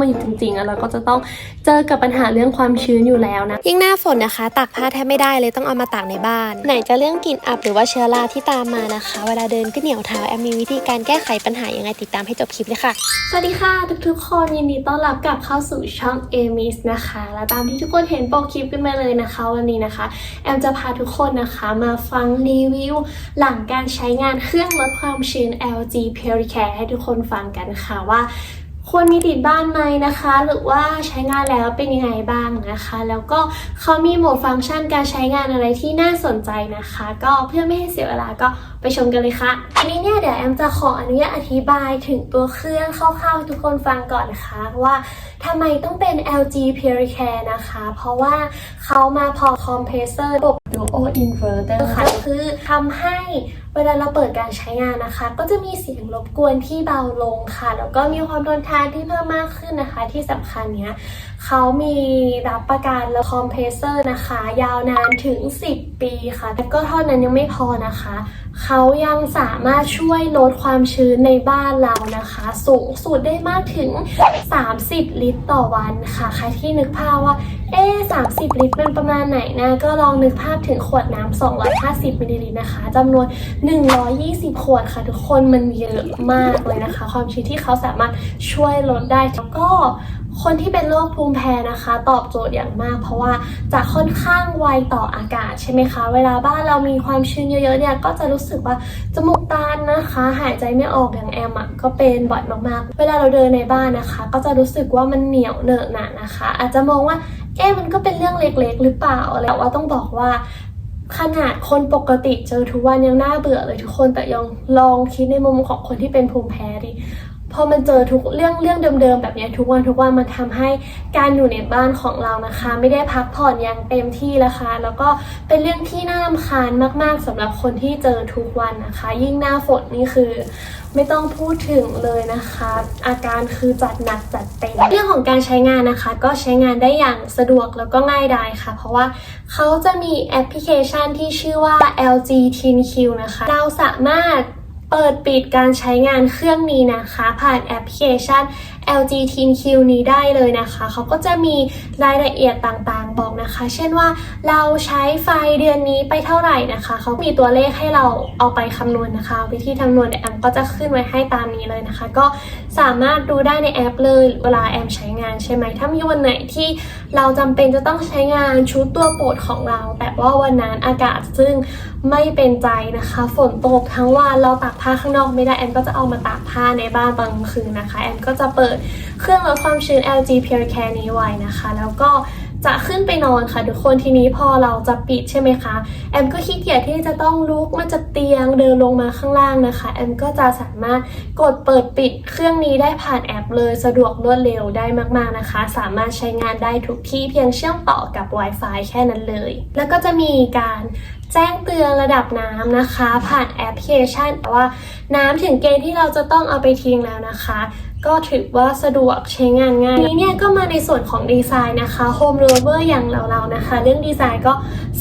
มาอยู่จริงๆอะเราก็จะต้องเจอกับปัญหาเรื่องความชื้นอยู่แล้วนะ ยิ่งหน้าฝนนะคะตากผ้าแทบไม่ได้เลยต้องเอามาตากในบ้าน ไหนจะเรื่องกลิ่นอับหรือว่าเชื้อราที่ตามมานะคะ เวลาเดินก็เหนียวเท้าแอมมีวิธีการแก้ไขปัญหายังไงติดตามให้จบคลิปเลยค่ะ สวัสดีค่ะ ทุกๆคนยินดีต้อนรับกลับเข้าสู่ช่อง a m i s นะคะ และตามที่ทุกคนเห็นโปรคลิปกันมาเลยนะคะ วันนี้นะคะ แอมจะพาทุกคนนะคะมาฟังรีวิวหลังการใช้งานเครื่องลดความชื้น LG Puricare ให้ทุกคนฟังกันค่ะว่า ควรมีติดบ้านไหมนะคะ หรือว่าใช้งานแล้วเป็นยังไงบ้างนะคะ แล้วก็เขามีโหมดฟังก์ชันการใช้งานอะไรที่น่าสนใจนะคะ ก็เพื่อไม่ให้เสียเวลาก็ไปชมกันเลยค่ะอันนี้เนี่ยเดี๋ยวแอมจะขออนุญาตอธิบายถึงตัวเครื่องคร่าวๆทุกคนฟังก่อนนะคะว่าทำไมต้องเป็น LG Puricare นะคะ เพราะว่าเขามาพอคอมเพรสเซอร์ระบบ Duo Inverter ค่ะคือทำให้เวลาเราเปิดการใช้งานนะคะ ก็จะมีเสียงรบกวนที่เบาลงค่ะ แล้วก็มีความทนทานที่เพิ่มมากขึ้นนะคะ ที่สำคัญเนี้ยเขามีรับประกันและคอมเพรสเซอร์นะคะ ยาวนานถึง 10 ปีค่ะแต่ก็เท่านั้นยังไม่พอนะคะ เขายังสามารถช่วยลดความชื้นในบ้านเรานะคะ สูงสุดได้มากถึง 30 ลิตรต่อวันค่ะ ใครที่นึกภาพว่า เอ๊ะ30 ลิตรเป็นประมาณไหนนะ ก็ลองนึกภาพถึงขวดน้ำ250มิลลิลิตรนะคะจำนวน 120 ขวดค่ะ ทุกคนมันเยอะมากเลยนะคะ ความชื้นที่เขาสามารถช่วยลดได้แล้วก็คนที่เป็นโรคภูมิแพ้นะคะ ตอบโจทย์อย่างมาก เพราะว่าจะค่อนข้างไวต่ออากาศใช่ไหมคะ เวลาบ้านเรามีความชื้นเยอะๆเนี่ยก็จะรู้สึกว่าจมูกตันนะคะ หายใจไม่ออกอย่างแอมอะก็เป็นบ่อยมากๆ เวลาเราเดินในบ้านนะคะ ก็จะรู้สึกว่ามันเหนียวเหนอะหนะนะคะ อาจจะมองว่าเอ๊ะมันก็เป็นเรื่องเล็กๆ หรือเปล่าอะไรแต่ว่าต้องบอกว่า ขนาดคนปกติเจอทุกวันยังน่าเบื่อเลยทุกคนแต่ยังลองคิดในมุมของคนที่เป็นภูมิแพ้ดิ พอมันเจอทุกเรื่องเรื่องเดิมๆแบบนี้ทุกวันทุกวันมันทำให้การอยู่ในบ้านของเรานะคะ ไม่ได้พักผ่อนอย่างเต็มที่นะคะ แล้วก็เป็นเรื่องที่น่ารำคาญมากๆสำหรับคนที่เจอทุกวันนะคะ ยิ่งหน้าฝนนี่คือไม่ต้องพูดถึงเลยนะคะ อาการคือจัดหนักจัดเต็มเรื่องของการใช้งานนะคะ ก็ใช้งานได้อย่างสะดวกแล้วก็ง่ายดายค่ะ เพราะว่าเขาจะมีแอปพลิเคชันที่ชื่อว่า LG Teen Q นะคะ เราสามารถ เปิดปิดการใช้งานเครื่องนี้นะคะ ผ่านแอปพลิเคชัน LG Teen Q นี้ได้เลยนะคะ เขาก็จะมีรายละเอียดต่างๆบอกนะคะ เช่นว่าเราใช้ไฟเดือนนี้ไปเท่าไหร่นะคะ เขามีตัวเลขให้เราเอาไปคำนวณนะคะ วิธีคำนวณแอมก็จะขึ้นไว้ให้ตามนี้เลยนะคะ ก็สามารถดูได้ในแอปเลยเวลาแอมใช้งานใช่ไหมถ้ามีวันไหนที่เราจำเป็นจะต้องใช้งานชุดตัวโปรดของเรา แต่ว่าวันนั้นอากาศซึ่งไม่เป็นใจนะคะ ฝนตกทั้งวันเราตากผ้าข้างนอกไม่ได้แอมก็จะเอามาตากผ้าในบ้านตอนกลางคืนนะคะ แอมก็จะเปิดเครื่องลดความชื้น LG Puricare นี้ไว้นะคะ แล้วก็จะขึ้นไปนอนค่ะทุกคนทีนี้พอเราจะปิดใช่ไหมคะ แอมก็ขี้เกียจที่จะต้องลุกมาจากเตียงเดินลงมาข้างล่างนะคะ แอมก็จะสามารถกดเปิดปิดเครื่องนี้ได้ผ่านแอปเลยสะดวกรวดเร็วได้มากๆนะคะ สามารถใช้งานได้ทุกที่เพียงเชื่อมต่อกับ Wi-Fi แค่นั้นเลย แล้วก็จะมีการแจ้งเตือนระดับน้ำนะคะ ผ่านแอปพลิเคชันว่าน้ำถึงเกณฑ์ที่เราจะต้องเอาไปทิ้งแล้วนะคะ ก็ถือว่าสะดวกใช้งานง่ายนี้เนี่ยก็มาในส่วนของดีไซน์นะคะ Home Lover อย่างเราๆนะคะ เรื่องดีไซน์ก็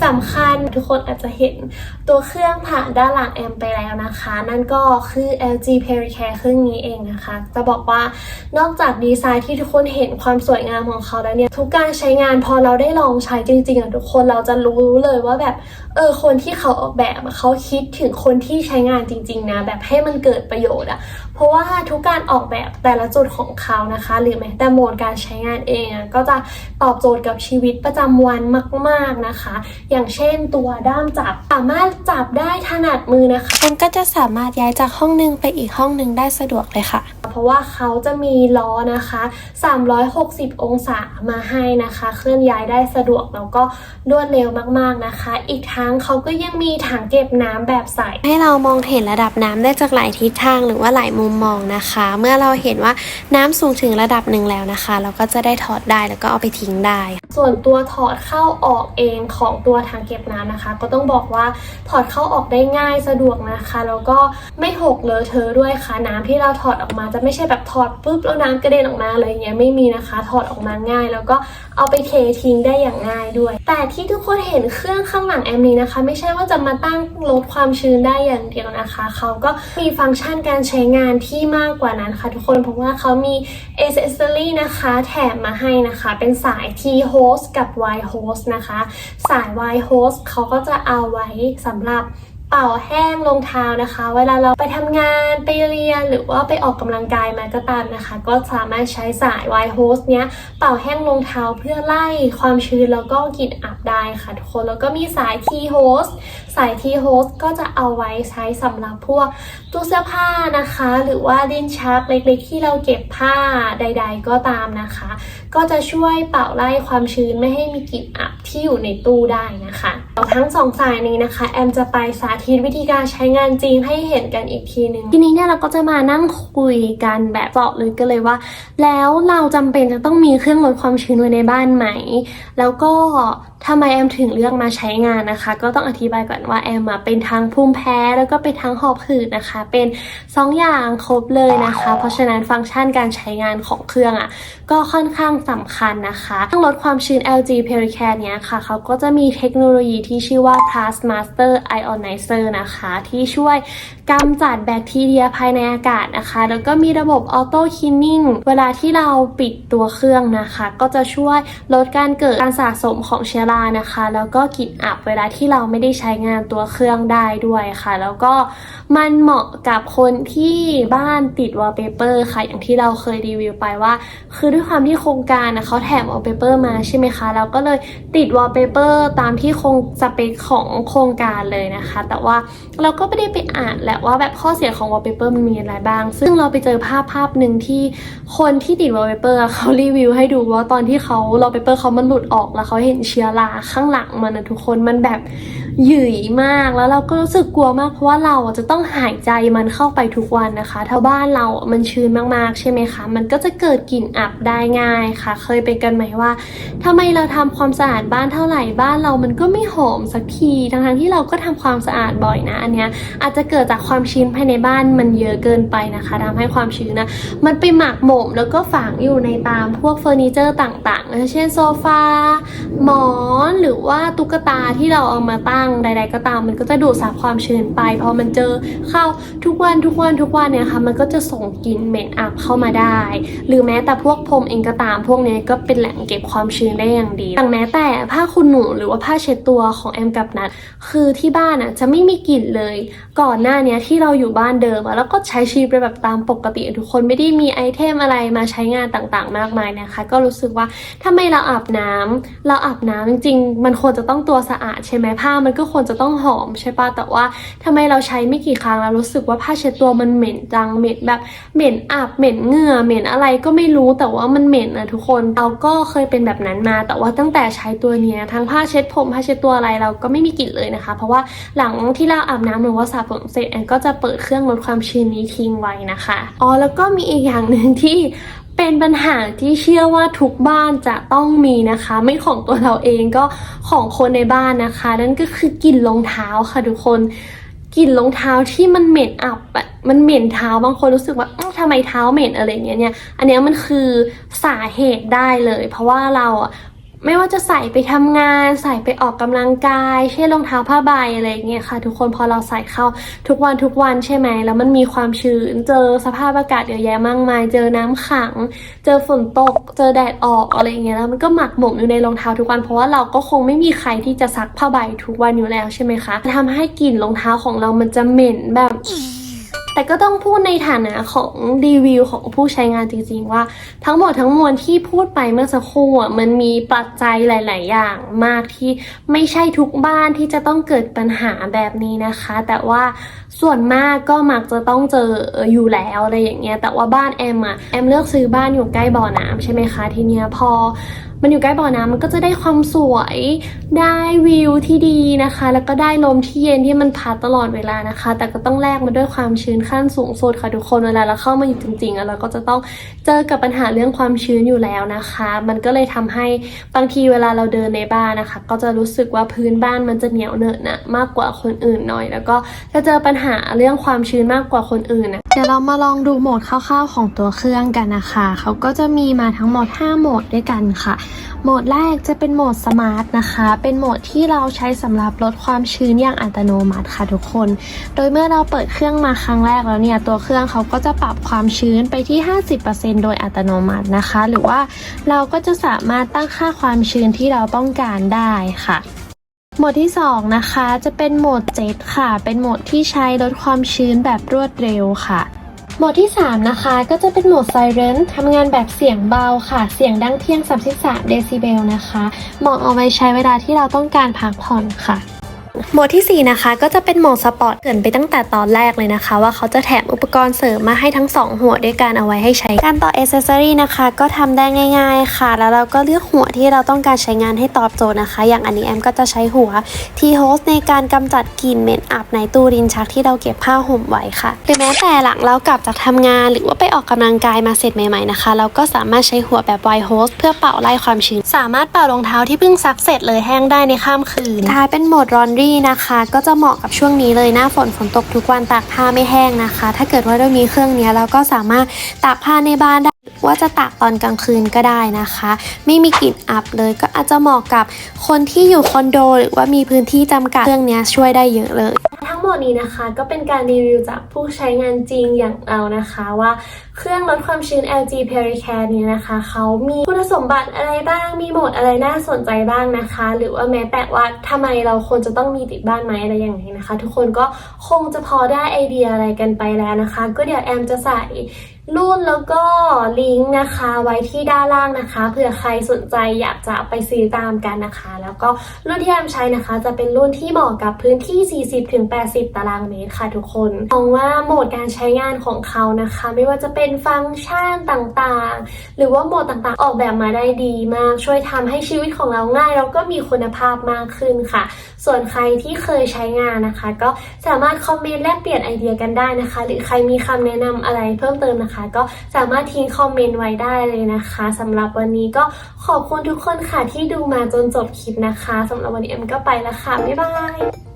สำคัญทุกคนอาจจะเห็นตัวเครื่องผ่านด้านหลังแอมไปแล้วนะคะ นั่นก็คือ LG Pericare เครื่องนี้เองนะคะ จะบอกว่านอกจากดีไซน์ที่ทุกคนเห็นความสวยงามของเขาแล้วเนี่ยทุกการใช้งานพอเราได้ลองใช้จริงๆอะทุกคนเราจะรู้เลยว่าแบบเออคนที่เขาออกแบบเขาคิดถึงคนที่ใช้งานจริง ๆ นะ แบบให้มันเกิดประโยชน์อะ เพราะว่าทุกการออกแบบแต่ละจุดของเขานะคะ หรือแม้แต่โหมดการใช้งานเองอะก็จะตอบโจทย์กับชีวิตประจำวันมาก ๆนะคะ อย่างเช่นตัวด้ามจับสามารถจับได้ถนัดมือนะคะมันก็จะสามารถย้ายจากห้องหนึงไปอีกห้องหนึงได้สะดวกเลยค่ะ เพราะว่าเขาจะมีล้อนะคะ 360 องศามาให้นะคะ เคลื่อนย้ายได้สะดวกแล้วก็รวดเร็วมากๆนะคะ อีกทั้งเขาก็ยังมีถังเก็บน้ำแบบใสให้เรามองเห็นระดับน้ำได้จากหลายทิศทางหรือว่าหลายมุมมองนะคะ เมื่อเราเห็นว่าน้ำสูงถึงระดับหนึ่งแล้วนะคะ เราก็จะได้ถอดได้แล้วก็เอาไปทิ้งได้ ส่วนตัวถอดเข้าออกเองของตัวถังเก็บน้ำนะคะ ก็ต้องบอกว่าถอดเข้าออกได้ง่ายสะดวกนะคะแล้วก็ไม่หกเลอะเทอะด้วยค่ะน้ำที่เราถอดออกมาจะไม่ใช่แบบถอดปุ๊บแล้วน้ำกระเด็นออกมาอะไรเงี้ยไม่มีนะคะ ถอดออกมาง่าย แล้วก็เอาไปเททิ้งได้อย่างง่ายด้วย แต่ที่ทุกคนเห็นเครื่องข้างหลังแอมนี้นะคะ ไม่ใช่ว่าจะมาตั้งลดความชื้นได้อย่างเดียวนะคะ เขาก็มีฟังก์ชันการใช้งานที่มากกว่านั้นค่ะทุกคนเพราะว่าเขามีเอเซสซอรี่นะคะแถมมาให้นะคะ เป็นสาย T host กับ Y host นะคะ สาย Y host เขาก็จะเอาไว้สำหรับ เป่าแห้งรองเท้านะคะ เวลาเราไปทำงานไปเรียนหรือว่าไปออกกำลังกายมาก็ตามนะคะ ก็สามารถใช้สาย Y host เนี้ยเป่าแห้งรองเท้าเพื่อไล่ความชื้นแล้วก็กลิ่นอับได้ค่ะทุกคนแล้วก็มีสาย T host สาย T host ก็จะเอาไว้ใช้สำหรับพวกตู้เสื้อผ้านะคะ หรือว่าลิ้นชักเล็กๆ ที่เราเก็บผ้าใด ๆ ก็ตามนะคะ ก็จะช่วยเป่าไล่ความชื้นไม่ให้มีกลิ่นอับ ที่อยู่ในตู้ได้นะคะทั้งสองสายนี้นะคะ แอมจะไปสาธิตวิธีการใช้งานจริงให้เห็นกันอีกทีหนึ่งทีนี้เนี่ยเราก็จะมานั่งคุยกันแบบเจาะลึกกันเลยว่า แล้วเราจำเป็นจะต้องมีเครื่องลดความชื้นไว้ในบ้านไหม แล้วก็ทำไมแอมถึงเลือกมาใช้งานนะคะ ก็ต้องอธิบายก่อนว่าแอมเป็นทั้งภูมิแพ้แล้วก็เป็นทั้งหอบหืดนะคะ เป็นสองอย่างครบเลยนะคะ เพราะฉะนั้นฟังก์ชันการใช้งานของเครื่องอะก็ค่อนข้างสำคัญนะคะเครื่องลดความชื้น LG Pericare เนี้ยค่ะเขาก็จะมีเทคโนโลยีที่ชื่อว่า Plus Master Ionizer นะคะ ที่ช่วยกำจัดแบคทีเรียภายในอากาศนะคะ แล้วก็มีระบบ Auto Cleaning เวลาที่เราปิดตัวเครื่องนะคะ ก็จะช่วยลดการเกิดการสะสมของเชื้อรานะคะ แล้วก็กลิ่นอับเวลาที่เราไม่ได้ใช้งานตัวเครื่องได้ด้วยค่ะ แล้วก็มันเหมาะกับคนที่บ้านติดวอลเปเปอร์ค่ะ อย่างที่เราเคยรีวิวไปว่า คือด้วยความที่โครงการนะเขาแถมวอลเปเปอร์มาใช่ไหมคะเราก็เลยติดวอลเปเปอร์ตามที่คงสเปคของโครงการเลยนะคะ แต่ว่า เราก็ไม่ได้ไปอ่านแหละว่าแบบข้อเสียของวอลเปเปอร์มันมีอะไรบ้าง ซึ่งเราไปเจอภาพภาพหนึ่งที่คนที่ติดวอลเปเปอร์เขารีวิวให้ดูว่าตอนที่เขาวอลเปเปอร์เขามันหลุดออกแล้วเขาเห็นเชื้อราข้างหลังมันนะทุกคนมันแบบหยื่ยมากแล้วเราก็รู้สึกกลัวมากเพราะว่าเราจะต้องหายใจมันเข้าไปทุกวันนะคะ ถ้าบ้านเรามันชื้นมากๆ ใช่ไหมคะ มันก็จะเกิดกลิ่นอับได้ง่ายค่ะ เคยเป็นกันไหมว่าทำไมเราทำความสะอาดบ้านเท่าไหร่บ้านเรามันก็ไม่หอมสักที ทั้งๆที่เราก็ทำความสะอาดบ่อยนะอันเนี้ยอาจจะเกิดจากความชื้นภายในบ้านมันเยอะเกินไปนะคะทำให้ความชื้นนะมันไปหมักหมมแล้วก็ฝังอยู่ในตามพวกเฟอร์นิเจอร์ต่างๆ เช่นโซฟาหมอนหรือว่าตุ๊กตาที่เราเอามาตั้งใด ๆ ก็ตาม มันก็จะดูดซับความชื้นไปพอมันเจอเข้าทุกวันทุกวันทุกวันเนี่ยค่ะมันก็จะส่งกลิ่นเหม็นอับเข้ามาได้ หรือแม้แต่พวกพรมเองก็ตามพวกนี้ก็เป็นแหล่งเก็บความชื้นได้อย่างดีอย่างแม้แต่ผ้าขนหนูหรือว่าผ้าเช็ดตัวของแอมกับนัดคือที่บ้านอะจะไม่มีกลิ่นเลยก่อนหน้าเนี้ยที่เราอยู่บ้านเดิมแล้วก็ใช้ชีวิตแบบตามปกติ ทุกคนไม่ได้มีไอเทมอะไรมาใช้งานต่างๆ มากมายนะคะ ก็รู้สึกว่าถ้าไม่เราอาบน้ำเราอาบน้ำจริงๆ มันควรจะต้องตัวสะอาดใช่ไหมผ้ามันก็ควรจะต้องหอมใช่ปะแต่ว่าทำไมเราใช้ไม่กี่ครั้งแล้วรู้สึกว่าผ้าเช็ดตัวมันเหม็นจังเหม็นแบบเหม็นอับเหม็นเหงื่อเหม็นอะไรก็ไม่รู้แต่ว่ามันเหม็นนะทุกคนเราก็เคยเป็นแบบนั้นมา แต่ว่าตั้งแต่ใช้ตัวเนี้ยทั้งผ้าเช็ดผมผ้าเช็ดตัวอะไรเราก็ไม่มีกลิ่นเลยนะคะ เพราะว่าหลังที่เราอาบน้ำหรือว่าสระผมเสร็จแอนก็จะเปิดเครื่องลดความชื้นนี้ทิ้งไว้นะคะ อ๋อแล้วก็มีอีกอย่างหนึ่งที่เป็นปัญหาที่เชื่อว่าทุกบ้านจะต้องมีนะคะ ไม่ของตัวเราเองก็ของคนในบ้านนะคะ นั่นก็คือกลิ่นรองเท้าค่ะทุกคนกลิ่นรองเท้าที่มันเหม็นอับอะมันเหม็นเท้าบางคนรู้สึกว่าอ้าวทำไมเท้าเหม็นอะไรเงี้ยเนี่ย อันนี้มันคือสาเหตุได้เลย เพราะว่าเราอะ ไม่ว่าจะใส่ไปทำงาน ใส่ไปออกกำลังกาย เช่นรองเท้าผ้าใบอะไรอย่างเงี้ยค่ะ ทุกคนพอเราใส่เข้าทุกวันทุกวันใช่ไหมแล้วมันมีความชื้นเจอสภาพอากาศเยอะแยะมากมาย เจอน้ำขัง เจอฝนตก เจอแดดออกอะไรอย่างเงี้ยแล้วมันก็หมักหมมอยู่ในรองเท้าทุกวันเพราะว่าเราก็คงไม่มีใครที่จะซักผ้าใบทุกวันอยู่แล้วใช่ไหมคะทำให้กลิ่นรองเท้าของเรามันจะเหม็นแบบ แต่ก็ต้องพูดในฐานะของรีวิวของผู้ใช้งานจริงๆว่า ทั้งหมดทั้งมวลที่พูดไปเมื่อสักครู่อะมันมีปัจจัยหลาย ๆ อย่างมากที่ไม่ใช่ทุกบ้านที่จะต้องเกิดปัญหาแบบนี้นะคะ แต่ว่าส่วนมากก็มักจะต้องเจออยู่แล้วอะไรอย่างเงี้ยแต่ว่าบ้านแอมอะแอมเลือกซื้อบ้านอยู่ใกล้บ่อน้ำใช่ไหมคะทีเนี้ยพอ มันอยู่ใกล้บ่อน้ำมันก็จะได้ความสวย ได้วิวที่ดีนะคะ แล้วก็ได้ลมที่เย็นที่มันพัดตลอดเวลานะคะ แต่ก็ต้องแลกมาด้วยความชื้นขั้นสูงสุดค่ะทุกคนเวลาเราเข้ามาอยู่จริงๆอะเราก็จะต้องเจอกับปัญหาเรื่องความชื้นอยู่แล้วนะคะ มันก็เลยทำให้บางทีเวลาเราเดินในบ้านนะคะ ก็จะรู้สึกว่าพื้นบ้านมันจะเหนียวเหนอะหนะมากกว่าคนอื่นหน่อย แล้วก็จะเจอปัญหาเรื่องความชื้นมากกว่าคนอื่นนะ ดี๋ยวเรามาลองดูโหมดคร่าวๆของตัวเครื่องกันนะคะ เขาก็จะมีมาทั้งหมด 5 โหมดด้วยกันค่ะ โหมดแรกจะเป็นโหมดสมาร์ทนะคะ เป็นโหมดที่เราใช้สำหรับลดความชื้นอย่างอัตโนมัติค่ะทุกคน โดยเมื่อเราเปิดเครื่องมาครั้งแรกแล้วเนี่ย ตัวเครื่องเขาก็จะปรับความชื้นไปที่ 50%โดยอัตโนมัตินะคะ หรือว่าเราก็จะสามารถตั้งค่าความชื้นที่เราต้องการได้ค่ะ หมดที่ 2 นะคะจะเป็นโหมดเจ็ตค่ะ เป็นโหมดที่ใช้ลดความชื้นแบบรวดเร็วค่ะ โหมดที่ 3 นะคะ ก็จะเป็นโหมดไซเรนทำงานแบบเสียงเบาค่ะ เสียงดังเพียง 33 เดซิเบลนะคะ เหมาะเอาไว้ใช้เวลาที่เราต้องการพักผ่อนค่ะ หมดที่ 4 นะคะก็จะเป็นโหมดสปอร์ตเกรินไปตั้งแต่ตอนแรกเลยนะคะ ว่าเขาจะแถมอุปกรณ์เสริมมาให้ทั้ง 2 หัวด้วยกันเอาไว้ให้ใช้ การต่อ a อ c e s s o r y นะคะ ก็ทำได้ง่าย ๆค่ะ แล้วเราก็เลือกหัวที่เราต้องการใช้งานให้ตอบโจทย์นะคะ อย่างอันนี้แอมก็จะใช้หัวทีโฮสในการกำจัดกลิ่นเหม็นอับในตู้รินชักที่เราเก็บผ้าห่มไว้ค่ะ หรือแม้แต่หลังเรากลับจากทำงาน หรือว่าไปออกกำลังกายมาเสร็จใหม่ๆนะคะ เราก็สามารถใช้หัวแบบไวโฮสเพื่อเป่าไล่ความชื้นสามารถเป่ารองเท้าที่เพิ่งซักเสร็จเลยแห้งได้ในข้ามคืนท้ายเป็นโหมดรอนรี่นะคะ ก็จะเหมาะกับช่วงนี้เลยหน้าฝนฝนตกทุกวันตากผ้าไม่แห้งนะคะ ถ้าเกิดว่าเรามีเครื่องนี้เราก็สามารถตากผ้าในบ้านได้ว่าจะตากตอนกลางคืนก็ได้นะคะ ไม่มีกลิ่นอับเลยก็อาจจะเหมาะกับคนที่อยู่คอนโดหรือว่ามีพื้นที่จำกัดเครื่องนี้ช่วยได้เยอะเลย หมดนี้นะคะก็เป็นการรีวิวจากผู้ใช้งานจริงอย่างเรานะคะว่าเครื่องลดความชื้น LG Pericare เนี่ยนะคะเขามีคุณสมบัติอะไรบ้าง มีโหมดอะไรน่าสนใจบ้างนะคะ หรือว่าแม้แต่ว่าทำไมเราควรจะต้องมีติดบ้านไหมอะไรอย่างไรนะคะ ทุกคนก็คงจะพอได้ไอเดียอะไรกันไปแล้วนะคะ ก็เดี๋ยวแอมจะใส่ รุ่นแล้วก็ลิงก์นะคะไว้ที่ด้านล่างนะคะเผื่อใครสนใจอยากจะไปซื้อตามกันนะคะ แล้วก็รุ่นที่แอมใช้นะคะ จะเป็นรุ่นที่เหมาะกับพื้นที่ 40-80 ตารางเมตรค่ะทุกคนมองว่าโหมดการใช้งานของเขานะคะ ไม่ว่าจะเป็นฟังก์ชันต่างๆ หรือว่าโหมดต่างๆ ออกแบบมาได้ดีมาก ช่วยทำให้ชีวิตของเราง่าย แล้วก็มีคุณภาพมากขึ้นค่ะ ส่วนใครที่เคยใช้งานนะคะ ก็สามารถคอมเมนต์แลกเปลี่ยนไอเดียกันได้นะคะ หรือใครมีคำแนะนำอะไรเพิ่มเติมนะคะก็สามารถทิ้งคอมเมนต์ไว้ได้เลยนะคะสำหรับวันนี้ก็ขอบคุณทุกคนค่ะที่ดูมาจนจบคลิปนะคะสำหรับวันนี้เอ็มก็ไปแล้วค่ะ บ๊ายบาย